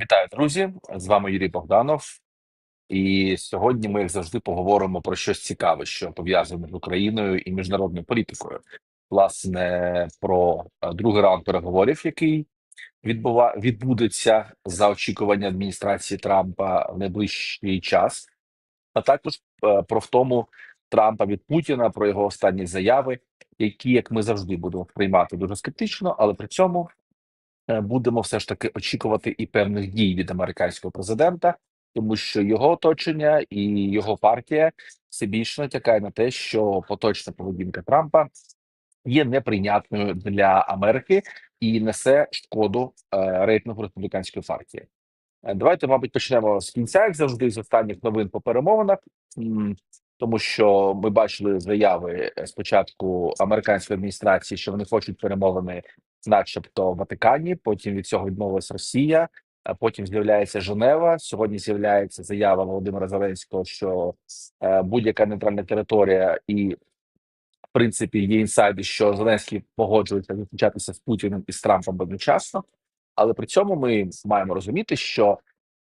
Вітаю, друзі! З вами Юрій Богданов. І сьогодні ми, як завжди, поговоримо про щось цікаве, що пов'язане з Україною і міжнародною політикою. Власне, про е, другий раунд переговорів, який відбува... відбудеться за очікування адміністрації Трампа в найближчий час, а також е, про втому Трампа від Путіна, про його останні заяви, які, як ми завжди, будемо приймати дуже скептично, але при цьому будемо все ж таки очікувати і певних дій від американського президента, тому що його оточення і його партія все більше натякає на те, що поточна поведінка Трампа є неприйнятною для Америки і несе шкоду е, рейтингу республіканської партії. Е, Давайте, мабуть, почнемо з кінця, як завжди, з останніх новин по перемовинах, тому що ми бачили заяви е, спочатку американської адміністрації, що вони хочуть перемовини, начебто в Ватикані. Потім від цього відмовилась Росія. Потім з'являється Женева. Сьогодні з'являється заява Володимира Зеленського, що е, будь-яка нейтральна територія і в принципі є інсайди, що Зеленський погоджується зустрічатися з Путіним і з Трампом одночасно, але при цьому ми маємо розуміти, що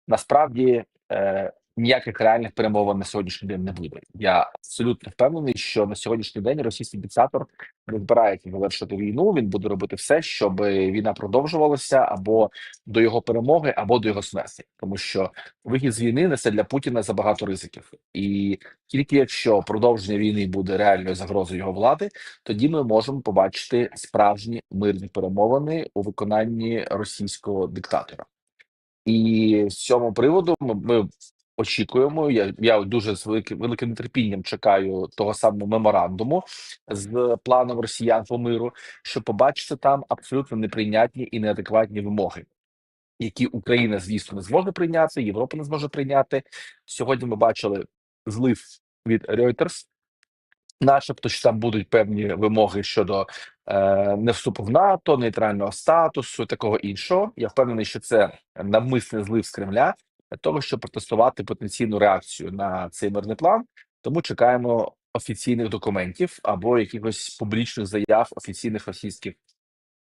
насправді е, ніяких реальних перемовин на сьогоднішній день не буде. Я абсолютно впевнений, що на сьогоднішній день російський диктатор не збирається завершити війну. Він буде робити все, щоб війна продовжувалася або до його перемоги, або до його смерті, тому що вихід з війни несе для Путіна забагато ризиків, і тільки якщо продовження війни буде реальною загрозою його влади, тоді ми можемо побачити справжні мирні перемовини у виконанні російського диктатора. І з цього приводу ми, ми очікуємо. Я я дуже з великим великим нетерпінням чекаю того самого меморандуму з планом росіян по миру, щоб побачити там абсолютно неприйнятні і неадекватні вимоги. Які Україна, звісно, не зможе прийняти, Європа не зможе прийняти. Сьогодні ми бачили злив від Reuters, начебто, що там будуть певні вимоги щодо е, не вступу в НАТО, нейтрального статусу, такого іншого. Я впевнений, що це навмисний злив з Кремля для того, щоб протестувати потенційну реакцію на цей мирний план. Тому чекаємо офіційних документів або якихось публічних заяв офіційних російських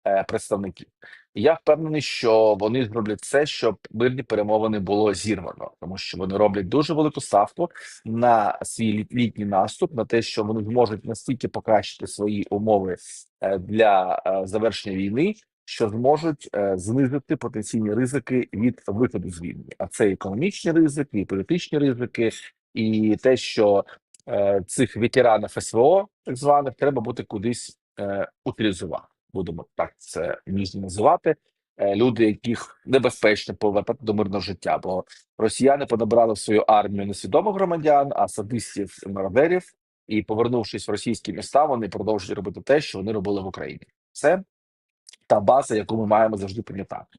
е, представників. І я впевнений, що вони зроблять це, щоб мирні перемовини було зірвано, тому що вони роблять дуже велику ставку на свій літ- літній наступ, на те, що вони зможуть настільки покращити свої умови е, для е, завершення війни, що зможуть е, знизити потенційні ризики від виходу з війни. А це економічні ризики, і політичні ризики, і те, що е, цих ветеранів СВО, так званих, треба буде кудись е, утилізувати. Будемо так це ніжно називати. Люди, яких небезпечно повертати до мирного життя, бо росіяни понабрали в свою армію несвідомих громадян, а садистів мародерів, і повернувшись в російські міста, вони продовжують робити те, що вони робили в Україні. Це та база, яку ми маємо завжди пам'ятати.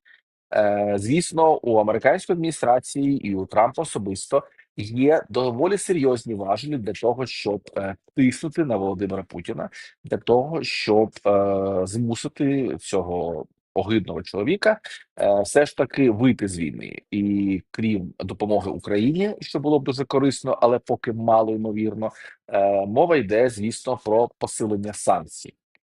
Е, звісно, у американської адміністрації і у Трампа особисто є доволі серйозні важелі для того, щоб е, тиснути на Володимира Путіна, для того, щоб е, змусити цього огидного чоловіка е, все ж таки вийти з війни. І крім допомоги Україні, що було б дуже корисно, але поки мало ймовірно, е, мова йде, звісно, про посилення санкцій.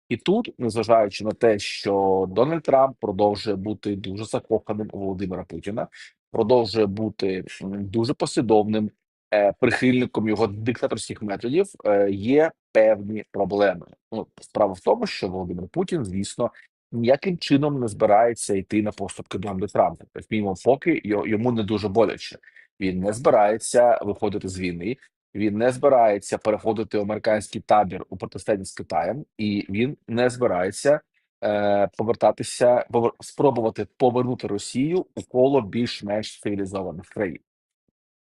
І тут, незважаючи на те, що Дональд Трамп продовжує бути дуже закоханим у Володимира Путіна, продовжує бути дуже послідовним е, прихильником його диктаторських методів, е, є певні проблеми. Ну, справа в тому, що Володимир Путін, звісно, ніяким чином не збирається йти на поступки Дональду Трампу. Тобто, мінімум, поки йо- йому не дуже боляче. Він не збирається виходити з війни. Він не збирається переходити в американський табір у протистоянні з Китаєм, і він не збирається е, повертатися, повер- спробувати повернути Росію у коло більш-менш цивілізованих країн.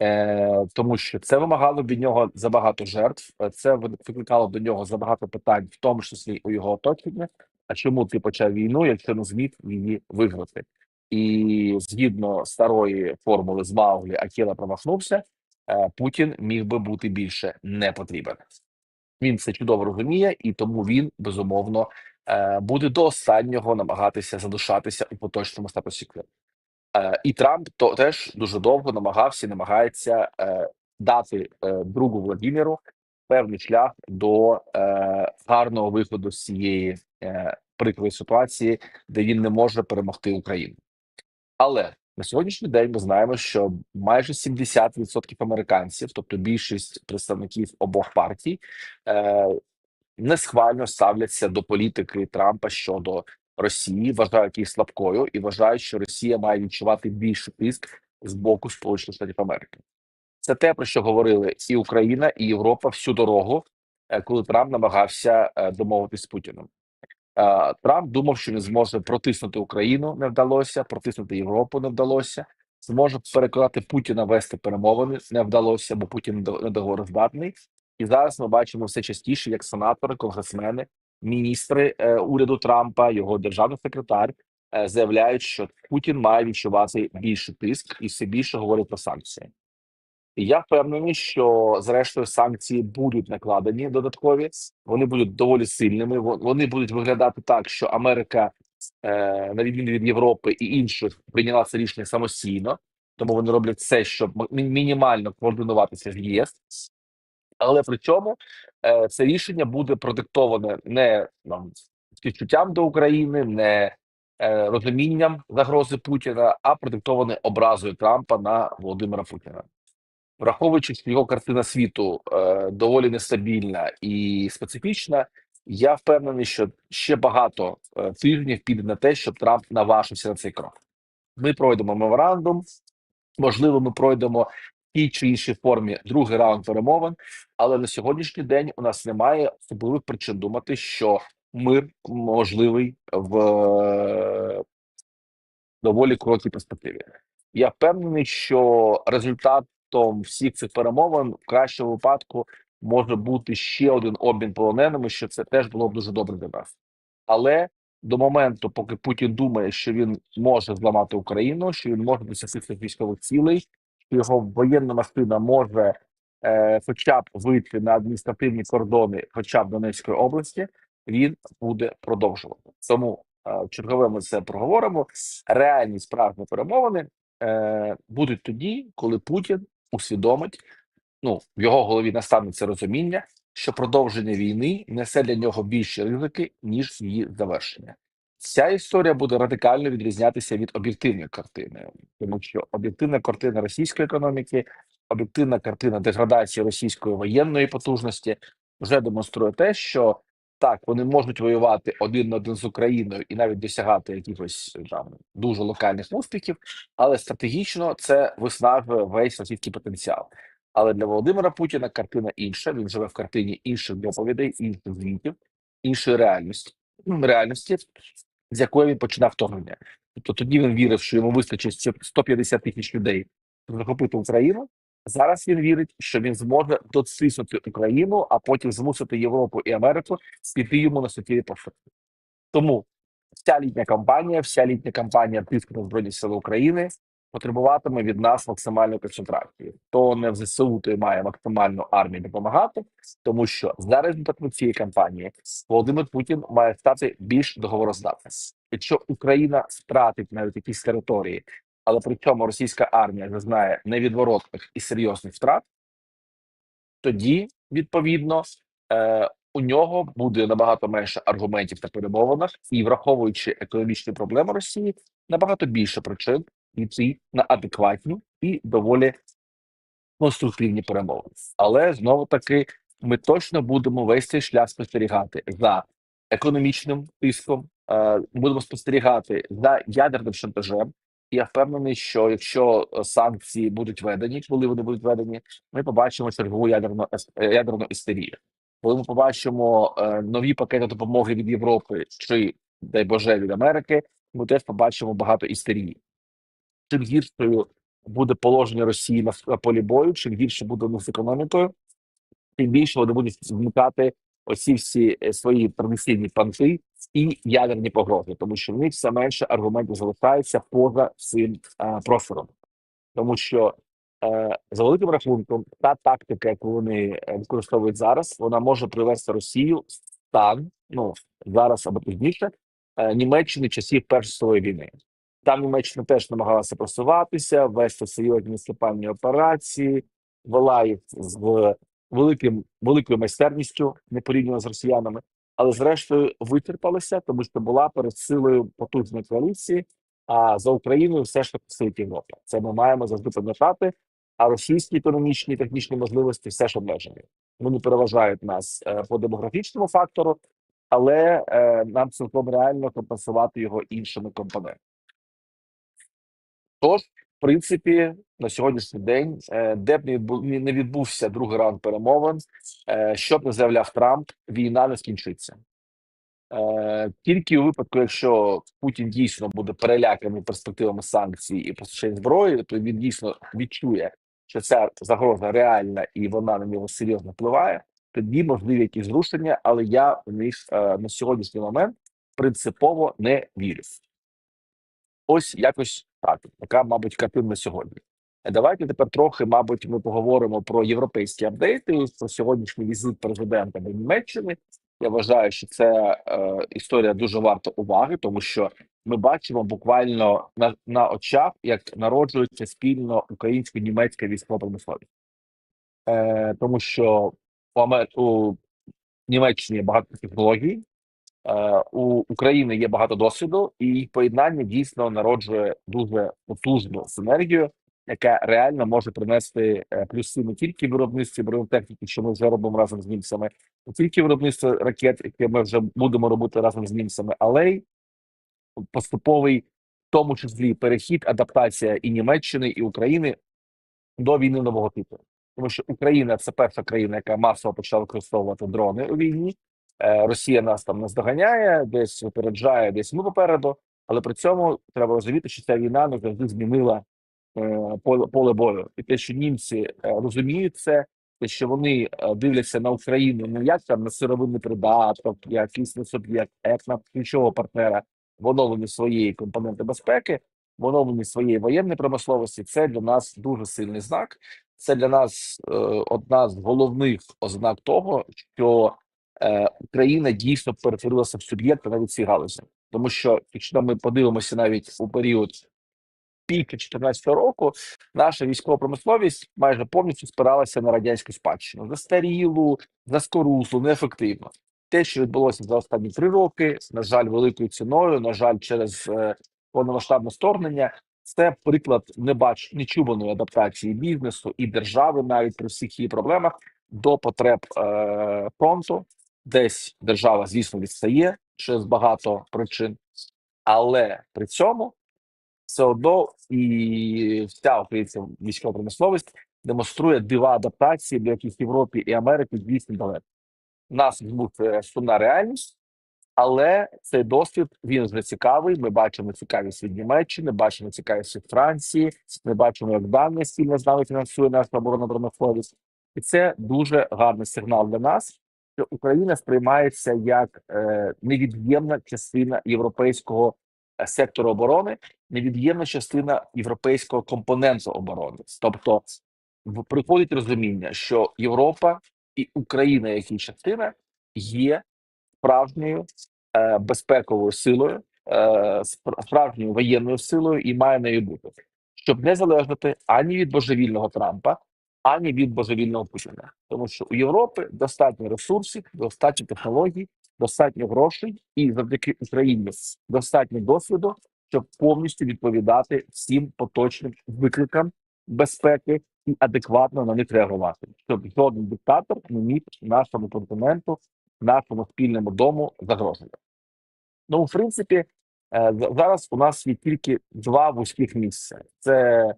Е, тому що це вимагало від нього забагато жертв. е, Це викликало до нього забагато питань, в тому числі у його оточення. А чому ти почав війну, якщо не зміг її виграти? І згідно старої формули з Мауглі Акіла промахнувся, Путін міг би бути більше не потрібен. Він це чудово розуміє, і тому він безумовно е, буде до останнього намагатися задушатися у поточному статусі кво. Е, і Трамп то теж дуже довго намагався, намагається е, дати е, другу Владіміру певний шлях до е, гарного виходу з цієї е, прикрої ситуації, де він не може перемогти Україну. Але На сьогоднішній день ми знаємо, що майже 70% американців, тобто більшість представників обох партій, е, несхвально ставляться до політики Трампа щодо Росії, вважають її слабкою і вважають, що Росія має відчувати більший тиск з боку Сполучених Штатів Америки. Це те, про що говорили і Україна, і Європа всю дорогу, е, коли Трамп намагався е, домовитись з Путіним. Е, Трамп думав, що він зможе протиснути Україну, не вдалося, протиснути Європу не вдалося. Зможе переконати Путіна вести перемовини, не вдалося, бо Путін недо- недоговороздатний. І зараз ми бачимо все частіше, як сенатори, конгресмени, міністри е, уряду Трампа, його державний секретар е, заявляють, що Путін має відчувати більший тиск і все більше говорить про санкції. Я впевнений, що зрештою санкції будуть накладені додаткові. Вони будуть доволі сильними. Во- Вони будуть виглядати так, що Америка, е, на відміну від Європи і інших, прийняла це рішення самостійно, тому вони роблять все, щоб мінімально координуватися з ЄС. Але при цьому е, це рішення буде продиктоване не там, співчуттям до України, не е, розумінням загрози Путіна, а продиктоване образою Трампа на Володимира Путіна. Враховуючи, що його картина світу е, доволі нестабільна і специфічна, я впевнений, що ще багато е, тижнів піде на те, щоб Трамп наважився на цей крок. Ми пройдемо меморандум, можливо, ми пройдемо тій чи іншій формі другий раунд перемовин, але на сьогоднішній день у нас немає особливих причин думати, що мир можливий в е, доволі короткій перспективі. Я впевнений, що результатом всіх цих перемовин в кращому випадку може бути ще один обмін полоненими, що це теж було б дуже добре для нас. Але до моменту, поки Путін думає, що він може зламати Україну, що він може досягти цих військових цілей, що його воєнна машина може е, хоча б вийти на адміністративні кордони, хоча б Донецької області, він буде продовжувати. Тому е, чергове ми це проговоримо. Реальні справжні перемовини е, будуть тоді, коли Путін усвідомить, ну в його голові настане це розуміння, що продовження війни несе для нього більші ризики ніж її завершення. Ця історія буде радикально відрізнятися від об'єктивної картини, тому що об'єктивна картина російської економіки, об'єктивна картина деградації російської воєнної потужності вже демонструє те, що так вони можуть воювати один на один з Україною і навіть досягати якихось там дуже локальних успіхів, але стратегічно це виснажує весь російський потенціал. Але для Володимира Путіна картина інша. Він живе в картині інших доповідей, інших звітів, іншої реальності, реальності, з якої він починав вторгнення. Тобто тоді він вірив, що йому вистачить ще 150 тисяч людей захопити Україну. Зараз він вірить, що він зможе дотиснути Україну, а потім змусити Європу і Америку піти йому на суттєві пошуки. Тому вся літня кампанія, вся літня кампанія тиску на збройні сили України потребуватиме від нас максимальної концентрації. Хто не в ЗСУ, той має максимальну армію допомагати, тому що за результатами цієї кампанії Володимир Путін має стати більш договороздатним. Якщо Україна втратить навіть якісь території, але при цьому російська армія зазнає невідворотних і серйозних втрат, тоді відповідно е, у нього буде набагато менше аргументів та перемовинах, і враховуючи економічні проблеми Росії, набагато більше причин йти на адекватні і доволі конструктивні перемовини. Але знову таки ми точно будемо весь цей шлях спостерігати за економічним тиском, е, будемо спостерігати за ядерним шантажем. Я впевнений, що якщо е, санкції будуть введені, коли вони будуть введені, ми побачимо чергову ядерну е, ядерну істерію. Коли ми побачимо е, нові пакети допомоги від Європи чи дай Боже від Америки, ми теж побачимо багато істерії. Чим гіршою буде положення Росії на, полі бою, чим гірше буде у з економікою, тим більше вони будуть вмикати оці всі свої традиційні панти і ядерні погрози, тому що в них все менше аргументів залишається поза цим е, простором. Тому що е, за великим рахунком, та тактика, яку вони е, використовують зараз, вона може привести Росію в стан, ну зараз або пізніше, е, Німеччини часів Першої світової війни. Там Німеччина теж намагалася просуватися, вести серйозні наступальні операції, вела їх з великим великою майстерністю, не порівняно з росіянами, але зрештою вичерпалася, тому що була перед силою потужної коаліції, А за Україною все ж таки стоїть Європа. Це ми маємо завжди пам'ятати. А російські економічні і технічні можливості все ж обмежені. Вони переважають нас е, по демографічному фактору, але е, нам цілком реально компенсувати його іншими компонентами. Тож, принципі, на сьогоднішній день, е, де б не відбувся другий раунд перемовин, е, що б не заявляв Трамп, війна не скінчиться. Е, Тільки у випадку, якщо Путін дійсно буде переляканий перспективами санкцій і постачання зброї, то він дійсно відчує, що ця загроза реальна і вона на нього серйозно впливає. Тоді можливі якісь зрушення, але я в них на сьогоднішній момент принципово не вірю. Ось якось так. Така, мабуть, картина сьогодні. Е, Давайте тепер трохи, мабуть, ми поговоримо про європейські апдейти, про сьогоднішній візит президента до Німеччини. Я вважаю, що це е, історія дуже варта уваги, тому що ми бачимо буквально на, на очах, як народжується спільно українсько-німецька військова промисловість. Е, тому що у, Амер... у Німеччині багато технологій, У України є багато досвіду, і їх поєднання дійсно народжує дуже потужну синергію, яка реально може принести е, плюси не тільки в виробництві бронетехніки, що ми вже робимо разом з німцями, не тільки виробництво ракет, яке ми вже будемо робити разом з німцями, але й поступовий, в тому числі перехід, адаптація і Німеччини, і України до війни нового типу. Тому що Україна це перша країна, яка масово почала використовувати дрони у війні. Е, Росія нас там наздоганяє, десь випереджає, десь ми попереду. Але при цьому треба розуміти, що ця війна не завжди змінила е, поле, поле бою. І те, що німці е, розуміють це, те, що вони дивляться на Україну не як там на сировинний придаток, як не суб'єкт, а як на ключового партнера в оновленні своєї компоненти безпеки, в оновленні своєї воєнної промисловості. Це для нас дуже сильний знак. Це для нас е, одна з головних ознак того, що Україна дійсно перетворилася в суб'єкта навіть цій галузі. Тому що якщо ми подивимося навіть у період піка 2014 року, наша військова промисловість майже повністю спиралася на радянську спадщину застарілу, заскорузлу, неефективно. Те, що відбулося за останні три роки, на жаль, великою ціною, на жаль, через е, повномасштабне вторгнення, це приклад небач нечуваної адаптації бізнесу і держави, навіть при всіх її проблемах, до потреб е, фронту. Десь держава, звісно, відстає через багато причин, але при цьому все одно і вся українська військова промисловість демонструє дива адаптації, до яких Європі і Америки дійсно далеко. Нас змушує сумна реальність, але цей досвід він вже цікавий. Ми бачимо цікавість від Німеччини, бачимо цікавість від Франції. Ми бачимо, як Данія спільно з нами фінансує нашу оборонну промисловість, і це дуже гарний сигнал для нас, що Україна сприймається як е, невід'ємна частина європейського е, сектору оборони, невід'ємна частина європейського компоненту оборони. Тобто приходить розуміння, що Європа і Україна, як її частина, є справжньою е, безпековою силою, справжньою воєнною силою і має нею бути, щоб не залежати ані від божевільного Трампа, ані від божевільного Путіна. Тому що у Європи достатньо ресурсів, достатньо технологій, достатньо грошей, і завдяки Україні достатньо досвіду, щоб повністю відповідати всім поточним викликам безпеки і адекватно на них реагувати, щоб жоден диктатор не міг нашому континенту, нашому спільному дому загрожувати. Ну, в принципі, е, зараз у нас є тільки два вузьких місця: це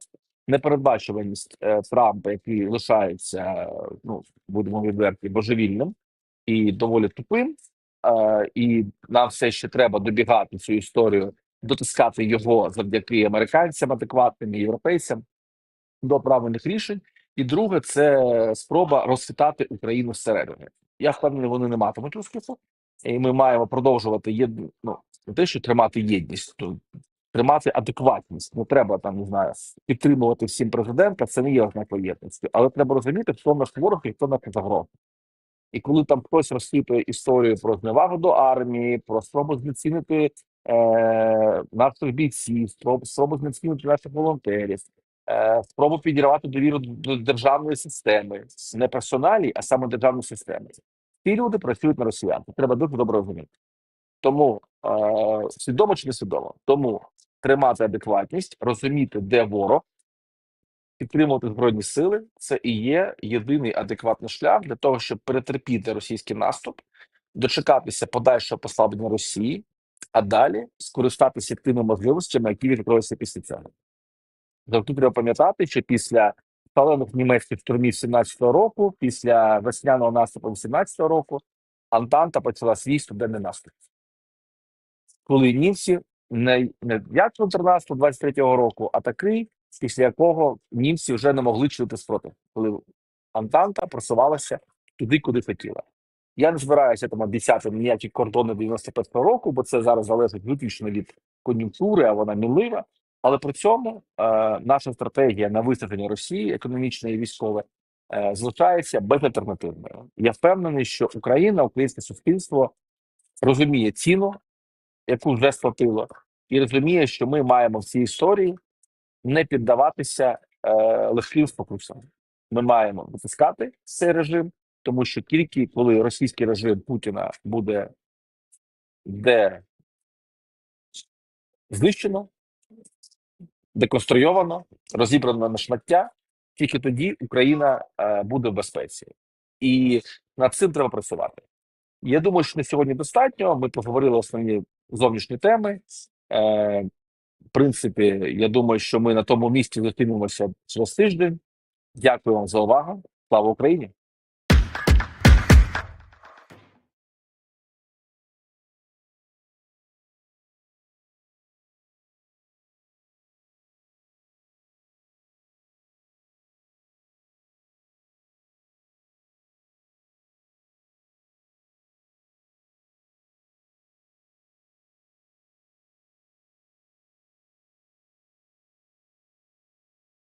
непередбачуваність е, Трампа, який лишається, ну будемо відверті, божевільним і доволі тупим. Е, і нам все ще треба добігати цю історію, дотискати його завдяки американцям, адекватним і європейцям до правильних рішень. І друге, це спроба розхитати Україну зсередини. Я впевнений, вони не матимуть успіху, і ми маємо продовжувати єд... ну, те, що тримати єдність, то тримати адекватність. Не треба там не знаю підтримувати всім президента. Це не є ознакою єдності, але треба розуміти, хто наш ворог і хто наша загроза. І коли там хтось розслідує історію про зневагу до армії, про спробу знецінити е, наших бійців, спробу знецінити наших волонтерів, е, спробу підірвати довіру до державної системи, не персоналі, а саме державної системи. Ці люди працюють на росіян. Це треба дуже добре розуміти. Тому е, свідомо чи не свідомо. Тому тримати адекватність, розуміти, де ворог, підтримувати збройні сили. Це і є єдиний адекватний шлях для того, щоб перетерпіти російський наступ, дочекатися подальшого послаблення Росії, а далі скористатися тими можливостями, які відкрилися після цього. Завжди треба пам'ятати, що після шалених німецьких штурмів 17-го року, після весняного наступу 18-го року, Антанта почала свій студенний наступ. Коли німці не, як контрнаступ 23-го року, а такий, після якого німці вже не могли чути спротив, коли Антанта просувалася туди, куди хотіла. Я не збираюся там обіцяти ніякі кордони 91-го року, бо це зараз залежить виключно від кон'юнктури, а вона мінлива. Але при цьому е, наша стратегія на виснаження Росії, економічне і військове, е, залишається безальтернативною. Я впевнений, що Україна, українське суспільство розуміє ціну, яку вже сплатило, і розуміє, що ми маємо в цій історії не піддаватися е, легким спокусам. Ми маємо витискати цей режим, тому що тільки коли російський режим Путіна буде де знищено, деконструйовано, розібрано на шмаття, тільки тоді Україна е, буде в безпеці, і над цим треба працювати. Я думаю, що на сьогодні достатньо. Ми поговорили основні зовнішні теми. Е, в принципі, я думаю, що ми на тому місці зустрінемося через тиждень. Дякую вам за увагу. Слава Україні!